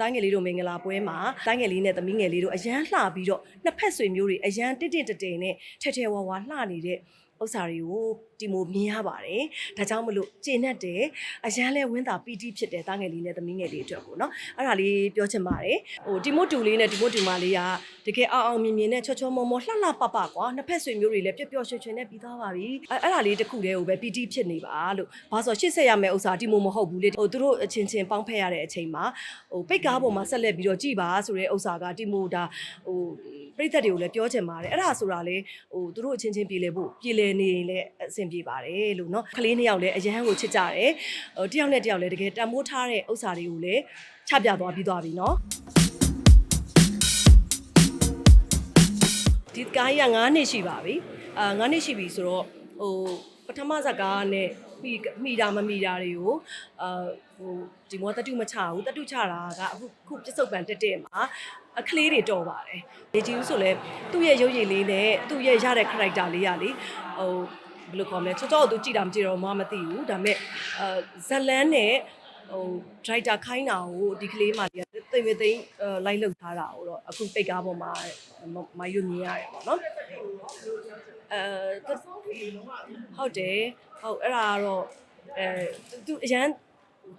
တိုင်းငယ်လေးတို့မင်္ဂလာပွဲမှာတိုင်းငယ်လေးနဲ့သမီးငယ်လေးတို့အရန်လှပြီးတော့နှစ်ဖက်ဆွေမျိုးတွေအရန်တင့်တင့်တတင်နဲ့ထဲထဲဝါဝါလှနေတဲ့ ဥစ္စာတွေကိုဒီမိုမြင်ရပါတယ်။ဒါကြောင့်မလို့ကျင့်တတ်တယ်အရန်လဲဝင်းတာပီတိဖြစ်တယ်တားငယ်လေးနဲ့သမီးငယ်လေးအတွက်ပေါ့နော်။အဲ့ဒါလေးပြောချင်ပါတယ်။ဟိုဒီမိုတူလေးနဲ့ဒီမိုတူမလေးကတကယ်အောင်အောင်မြင်မြင်နဲ့ချောချောမောမောလှလှပပကွာနှစ်ဖက်ဆွေမျိုးတွေလည်းပျော်ပျော်ရွှင်ရွှင်နဲ့ပြီးသားပါပြီ။အဲ့အဲ့ဒါလေးတစ်ခုတည်းကိုပဲပီတိဖြစ်နေပါလို့။ဘာလို့ဆိုရှေ့ဆက်ရမယ့်ဥစ္စာဒီမိုမဟုတ်ဘူးလေ။ဟိုသူတို့အချင်းချင်းပေါင်းဖက်ရတဲ့အချိန်မှာဟိုပိတ်ကားပေါ်မှာဆက်လက်ပြီးတော့ကြည်ပါဆိုတဲ့ဥစ္စာကဒီမိုဒါဟို ပြိသက်တွေကိုလည်းပြောချင်ပါတယ်။အဲ့ဒါဆိုတာလေဟိုသူတို့အချင်းချင်းပြေလည်ဖို့ပြေလည်နေရင်လည်းအဆင်ပြေပါတယ်လို့နော်။ကလေးနှစ်ယောက်လည်းအရန်ကိုချစ်ကြတယ်။ဟိုတစ်ယောက်နဲ့တစ်ယောက်လည်းတကယ်တန်မိုးထားတဲ့ဥစ္စာတွေကိုလည်းချပြသွားပြီးသွားပြီနော်။ဒီကားကြီးက9နှစ်ရှိပါပြီအာ9နှစ်ရှိပြီဆိုတော့ဟိုပထမဇက်ကားနဲ့မိမိတာမမိတာတွေကိုအာဟိုဒီမောတတုမချဘူးတတုချတာကအခုခုပြစ္ဆုတ်ပံတက်တဲ့မှာ အခလေးတွေတော်ပါတယ်လေကြည့်ဦးဆိုလဲသူ့ရဲ့ရုပ်ရည်လေးနဲ့သူ့ရဲ့ရတဲ့ character လေးရလေဟိုဘယ်လိုခေါ်မလဲချောချောသူကြည့်တာမကြည့်တော့မှမသိဘူးဒါပေမဲ့အာဇလန်းနဲ့ဟို driver ခိုင်းတာကိုဒီကလေးမလေးကသိမ့်မသိမ့်လိုက်လောက်ထားတာကိုတော့အခုပိတ်ကားပေါ်မှာမရွမြင်ရတယ်ပေါ့နော်အဲဟုတ်တယ်ဟုတ်အဲ့ဒါကတော့အဲသူအရန်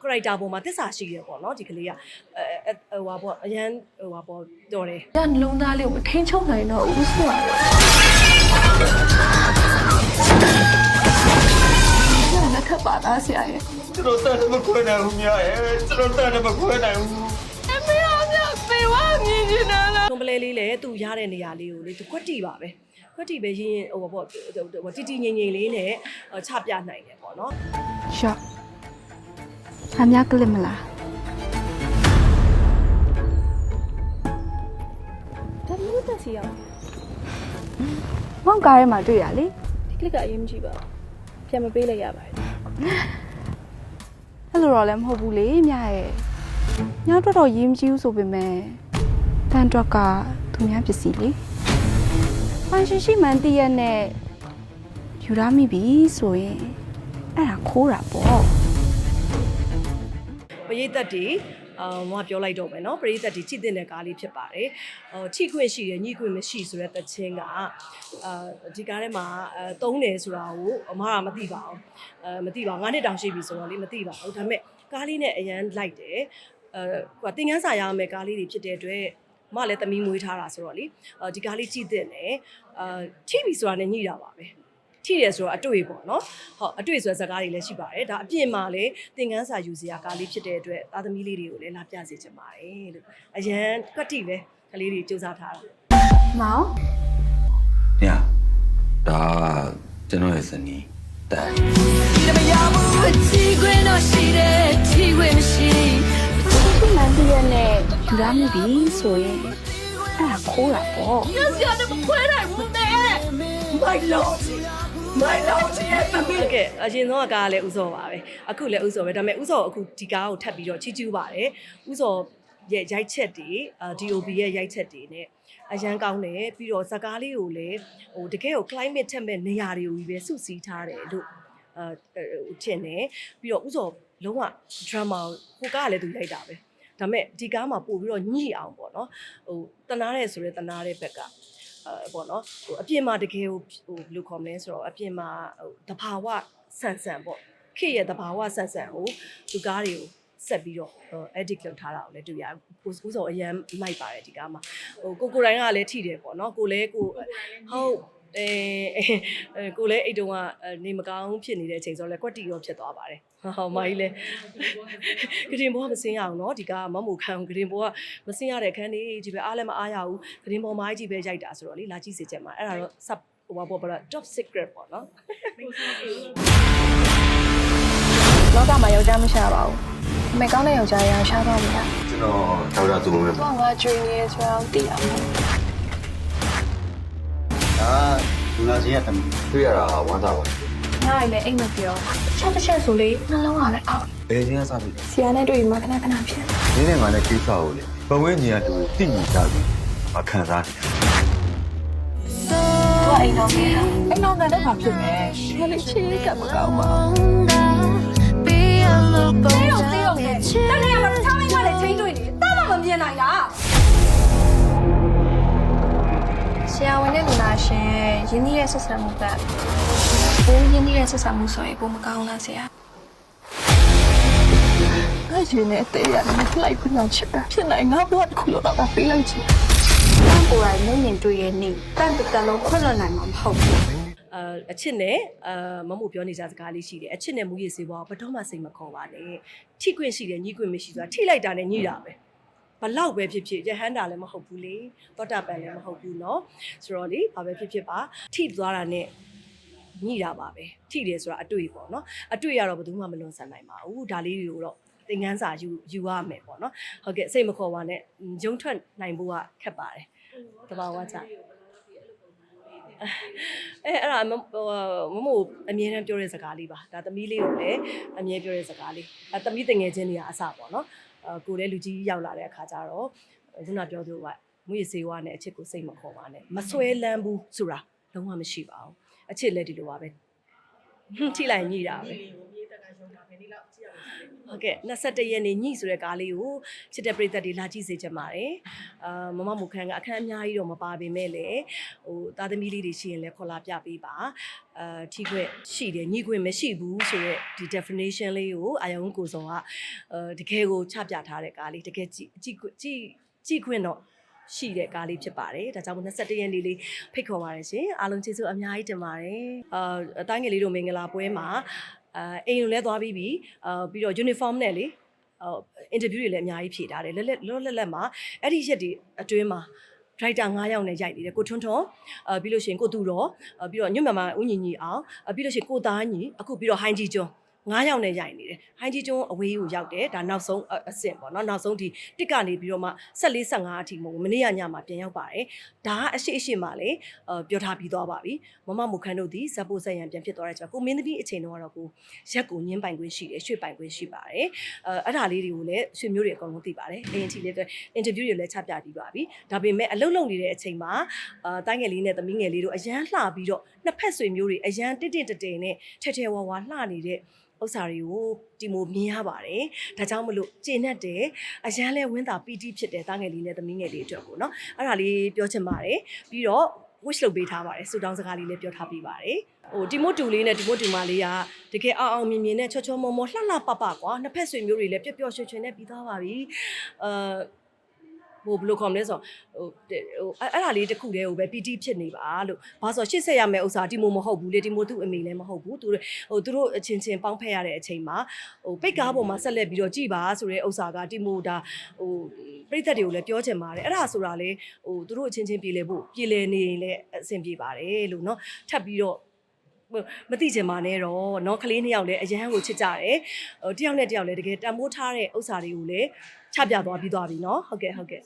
character ပေါ်မှာသစ္စာရှိတယ်ပေါ့နော်ဒီကလေးကအဲဟိုဟာပေါ့အရန်ဟိုဟာပေါ့တော်တယ်။ညနှလုံးသားလေးကိုမထိန်ချုပ်နိုင်တော့ဘူးဆိုတော့။ညလက်ထပ်ပါသားဆရာရဲ့ကျွန်တော်တန်တယ်မခွဲနိုင်ဘူးမြရဲ့ကျွန်တော်တန်တယ်မခွဲနိုင်ဘူး။အမေအောင်ညပေဝါမြင်နေတာလားကွန်ပလဲလေးလည်းသူရတဲ့နေရာလေးကိုလေသူကွက်တီပါပဲကွက်တီပဲရင်းရင်ဟိုဟာပေါ့ဟိုတီတီငင်ငင်လေးနဲ့ချပြနိုင်တယ်ပေါ့နော်ရှော့ ဟာမြကလစ်မလားဒါမျိုးတက်စီအောင်မောင်ကားထဲမှာတွေ့ရလေဒီကလစ်ကအရင်မကြည့်ပါဘူးပြန်မပေးလိုက်ရပါတယ်အဲ့လိုတော့လည်းမဟုတ်ဘူးလေမြရဲ့ညတော့တော့ရင်းမကြည့်ဘူးဆိုပေမဲ့တန်တော့ကသူများပစ္စည်းလေပိုင်ရှိရှိမှန်တည့်ရက်နဲ့ယူရမိပြီဆိုရင်အဲ့ဒါခိုးတာပေါ့ပ ရိသတ်တွေအာမပြောလိုက်တော့မယ်နော်ပရိသတ်တွေချစ်တဲ့ကားလေးဖြစ်ပါတယ်ဟိုချစ်ခွင့်ရှိတယ်ညီခွင့်မရှိဆိုတဲ့တခြင်းကအာဒီကားထဲမှာအဲသုံးတယ်ဆိုတာကိုအမကမသိပါဘူးအဲမသိပါဘူးငါးနှစ်တောင်ရှိပြီဆိုတော့လေမသိပါဘူးဒါပေမဲ့ကားလေးနဲ့အရန်လိုက်တယ်အဲဟိုတင်ကန်းစာရမယ်ကားလေးတွေဖြစ်တဲ့အတွက်မလည်းသမီးမွေးထားတာဆိုတော့လေဒီကားလေးကြည့်တဲ့နဲ့အာထိပြီဆိုတာနဲ့ညှိတာပါပဲ ထိတယ်ဆိုတော့အတွေ့ပေါ့နော်ဟုတ်အတွေ့ဆိုတဲ့ဇာတ်ကားတွေလည်းရှိပါတယ်ဒါအပြင်မှာလည်းသင်ခန်းစာယူစရာကားလေးဖြစ်တဲ့အတွက်သားသမီးလေးတွေကိုလည်းလာပြစေချင်ပါတယ်လို့အရန်ကတိပဲကလေးတွေစူးစမ်းထားတာမောင်ညဒါကျွန်တော်ရဲ့ဇနီးတန်။ချီခွင့်တော့ရှိတယ်ချီခွင့်မရှိရှိမှန်တည့်ရက်နဲ့ယူရမိပြီဆိုရင်အဲ့ဒါခိုးတာပေါ့။ညဆရာလည်းမခွဲနိုင်ဘူးတဲ့။မိုက်လို့ မိုက်လို့ချရဲ့သမီးကဲအရင်ဆုံးကကားကလည်းဥစောပါပဲအခုလည်းဥစောပဲဒါပေမဲ့ဥစောအခုဒီကားကိုထပ်ပြီးတော့ချီးကျူးပါတယ်ဥစောရဲ့ရိုက်ချက်တွေအာ DOB ရဲ့ရိုက်ချက်တွေနဲ့အရန်ကောင်းတယ်ပြီးတော့ဇာကားလေးကိုလည်းဟိုတကယ်ကို climate ထက်မဲ့နေရာတွေကိုကြီးပဲစုစည်းထားတယ်လို့အာဟိုထင်တယ်ပြီးတော့ဥစောလုံးဝ drama ကိုကားကလည်းသူရိုက်တာပဲဒါပေမဲ့ဒီကားမှာပို့ပြီးတော့ညှိအောင်ပေါ့နော်ဟိုတနာတဲ့ဆိုရဲတနာတဲ့ဘက်က အဲပေါ့နော်ဟိုအပြင်မှာတကယ်ဟိုဟိုဘယ်လိုခေါ်မလဲဆိုတော့အပြင်မှာဟိုတဘာဝဆန်ဆန်ပေါ့ခေတ်ရဲ့တဘာဝဆန်ဆန်ဟိုသူကားတွေကိုဆက်ပြီးတော့ဟို edit လုပ်ထားတာကိုလည်းတွေ့ရတယ်ကိုဥစောအရန်မိုက်ပါတယ်ဒီကားမှာဟိုကိုကိုတိုင်းကလည်းထိတယ်ပေါ့နော်ကိုလည်းကိုဟုတ် အဲကိုလည်းအဲ့တုန်းကနေမကောင်းဖြစ်နေတဲ့အချိန်ဆိုလဲကွက်တီရောဖြစ်သွားပါတယ်ဟောမကြီးလဲဂရင်ဘောမစင်းရအောင်နော်ဒီကမမိုခံဂရင်ဘောကမစင်းရတဲ့ခန်းလေးကြီးပဲအားလည်းမအားရဘူးဂရင်ဘောမိုင်းကြီးပဲရိုက်တာဆိုတော့လေလာကြည့်စေချင်မှာအဲ့ဒါတော့ sub ဟိုဘောဘော top secret ပေါ့နော်လောကမှာယောက်ျားမရှာပါဘူးအမေကောင်းတဲ့ယောက်ျားရရှာတော့မလားကျွန်တော်ဒေါက်တာသူမင်းပေါ့ငါ training ဆိုတော့တည်အောင် မှာဒါငါစီးရတမ်းတွေ့ရတာဝမ်းသာပါငါ့လည်းအိမ်မပြောချက်တစ်ချက်ဆိုလေနှလုံးကလည်းအောက်ဘယ်ချင်းကစားပြီဆရာနဲ့တွေ့ပြီးမှခဏခဏဖြစ်နင်းနေငါနဲ့ကိစ္စကိုလေပဝင်းကြီးကတူတိညီကြပြီမခံစားနေသူကအိမ်တော်ကြီးအိမ်တော်ကတော့ဘာဖြစ်လဲငါလေးချေးကမကောင်းပါဘူး ရှင်ရင်းနှီးတဲ့ဆက်ဆံမှုကဘိုးရင်းနှီးတဲ့ဆက်ဆံမှုဆိုရင်ဘိုးမကောင်းလားဆရာငါရှင်နဲ့အသေးရတယ်လိုက်ခွင့်ချစ်တာဖြစ်နိုင်ငါဘဝတစ်ခုလုံးတော့ပေးလိုက်ချင်တန်ကိုယ်တိုင်မျက်မြင်တွေ့ရဲ့နေ့တန်တစ်တလုံးခွင့်လွှတ်နိုင်မှာမဟုတ်ဘူးအာအချစ်နဲ့အာမမို့ပြောနေကြစကားလေးရှိတယ်အချစ်နဲ့မူရည်စေဘွားဘယ်တော့မှစိတ်မခေါ်ပါနဲ့ထိခွင့်ရှိတယ်ညှိခွင့်မရှိဆိုတာထိလိုက်တာနဲ့ညှိတာပဲ ဘလောက်ပဲဖြစ်ဖြစ်ရဟန္တာလည်းမဟုတ်ဘူးလေသောတာပန်လည်းမဟုတ်ဘူးเนาะဆိုတော့လေဘာပဲဖြစ်ဖြစ်ပါထိသွားတာနဲ့ညှိတာပါပဲထိတယ်ဆိုတာအတွေ့ပေါ့เนาะအတွေ့ရတော့ဘယ်သူမှမလွန်ဆန်နိုင်ပါဘူးဒါလေးတွေကိုတော့သင်ခန်းစာယူယူရမယ်ပေါ့เนาะဟုတ်ကဲ့စိတ်မခေါ်ပါနဲ့ဂျုံထွက်နိုင်ဖို့ကခက်ပါတယ်တဘာဝကြ အဲအဲ့ဒါမဟိုမမို့အမြဲတမ်းပြောတဲ့စကားလေးပါဒါသမီးလေးကိုလည်းအမြဲပြောတဲ့စကားလေးအဲသမီးတငယ်ချင်းတွေကအစပေါ့နော်အဲ ကိုလည်းလူကြီးရောက်လာတဲ့အခါကျတော့ခုနပြောသလိုကမွေးစေဝါနဲ့အချစ်ကိုစိတ်မခေါ်ပါနဲ့မဆွဲလန်းဘူးဆိုတာလုံးဝမရှိပါဘူးအချစ်လည်းဒီလိုပါပဲဟွန်းထိ လိုက်ညိတာပဲဟုတ်ကဲ့21ရက်နေ့ညိဆိုတဲ့ကားလေးကိုချစ်တဲ့ပရိသတ်တွေလာကြည့်စေချင်ပါတယ်အာမမမူခန်းကအခန်းအများကြီးတော့မပါပေမဲ့လည်းဟိုသားသမီးလေးတွေရှိရင်လည်းခေါ်လာပြပေးပါအာထိခွင့်ရှိတယ်ညှိခွင့်မရှိဘူးဆိုတော့ဒီ definition လေးကိုအာယုံကိုစောကအာတကယ်ကိုချပြထားတဲ့ကားလေးတကယ်ကြည့်ကြည့်ကြည့်ကြည့်ခွင့်တော့ရှိတဲ့ကားလေးဖြစ်ပါတယ်ဒါကြောင့်မို့21ရက်နေ့လေးဖိတ်ခေါ်ပါတယ်ရှင်အားလုံးကျေးဇူးအများကြီးတင်ပါတယ်အာအတိုင်းငယ်လေးတို့မင်္ဂလာပွဲမှာ အာအိမ်ကိုလည်းသွားပြီးပြီအာပြီးတော့ uniform နဲ့လေဟို interview တွေလည်းအများကြီးဖြေထားတယ်လက်လက်လောလက်လက်မှာအဲ့ဒီရက်တွေအတွင်းမှာ driver 9ယောက်နဲ့ရိုက်နေတယ်ကိုထွန်းထွန်းအာပြီးလို့ရှိရင်ကိုသူတော်အာပြီးတော့ညွတ်မမဦးညီညီအောင်အာပြီးလို့ရှိရင်ကိုသားညီအခုပြီးတော့ဟိုင်းကြီးကျွန်း 9ယောက်နဲ့ရိုက်နေတယ်ဟိုင်းကြီးကျွန်းအဝေးကိုရောက်တယ်ဒါနောက်ဆုံးအအဆင့်ပေါ့နော်နောက်ဆုံးဒီတစ်ကနေပြီးတော့မှ14 15အထိမဟုတ်ဘူးမနေ့ကညမှာပြန်ရောက်ပါတယ်ဒါကအရှိအရှိမှလည်းအာပြောထားပြီးသွားပါပြီမမမုခန်းတို့ဒီဇက်ပိုဆက်ရန်ပြန်ဖြစ်သွားတဲ့ချိန်မှာကိုမင်းသမီးအချိန်တော့ကတော့ကိုရက်ကိုညင်းပိုင်ခွင့်ရှိတယ်ရွှေ့ပိုင်ခွင့်ရှိပါတယ်အဲအဲ့ဒါလေးတွေကိုလည်းရွှေမျိုးတွေအကုန်လုံးသိပါတယ်အရင်ထိလေးအင်တာဗျူးတွေလည်းချပြပြီးပါပြီဒါပေမဲ့အလုံးလုံးနေတဲ့အချိန်မှာအာတိုင်းငယ်လေးနဲ့သမီးငယ်လေးတို့အရန်လှပြီးတော့နှစ်ဖက်ဆွေမျိုးတွေအရန်တင့်တင့်တတဲနဲ့ထဲထဲဝါဝါလှနေတဲ့ ဥစ္စာတွေကိုဒီမိုမြင်ရပါတယ်။ဒါကြောင့်မလို့ကျင့်တတ်တယ်။အရန်လဲဝင်းတာပီတိဖြစ်တယ်တာငယ်လေးနဲ့သမီးငယ်လေးအတွက်ကိုနော်။အဲ့ဒါလေးပြောချင်ပါတယ်။ပြီးတော့ wish လုပ်ပေးထားပါတယ်။ဆူတောင်းစကားလေးလည်းပြောထားပေးပါတယ်။ဟိုဒီမိုတူလေးနဲ့ဒီမိုတူမလေးကတကယ်အောင်အောင်မြင်မြင်နဲ့ချောချောမောမောလှလှပပကွာနှစ်ဖက်ဆွေမျိုးတွေလည်းပျော်ပျော်ရွှင်ရွှင်နဲ့ပြီးသွားပါပြီ။အာ ဟိုဘယ်လိုခေါ်မလဲဆိုတော့ဟိုတဲ့ဟိုအဲ့အဲ့ဒါလေးတစ်ခုတည်းကိုပဲ PT ဖြစ်နေပါလို့ဘာလို့ဆိုတော့ရှေ့ဆက်ရမယ့်ဥစ္စာဒီမိုမဟုတ်ဘူးလေဒီမိုသူ့အမေလည်းမဟုတ်ဘူးသူတို့ဟိုသူတို့အချင်းချင်းပေါင်းဖက်ရတဲ့အချိန်မှာဟိုပိတ်ကားပေါ်မှာဆက်လက်ပြီးတော့ကြည်ပါဆိုတဲ့ဥစ္စာကဒီမိုဒါဟိုပြိသက်တွေကိုလည်းပြောချင်ပါတယ်အဲ့ဒါဆိုတာလေဟိုသူတို့အချင်းချင်းပြည်လဲဖို့ပြည်လဲနေရင်လည်းအဆင်ပြေပါတယ်လို့เนาะထပ်ပြီးတော့ မသိချင်ပါနဲ့တော့เนาะကလေးနှစ်ယောက်လည်းအရန်ကိုချစ်ကြတယ်ဟိုတယောက်နဲ့တယောက်လည်းတကယ်တန်ဖိုးထားတဲ့ဥစ္စာတွေကိုလည်းချပြသွားပြီးသွားပြီเนาะဟုတ်ကဲ့ဟုတ်ကဲ့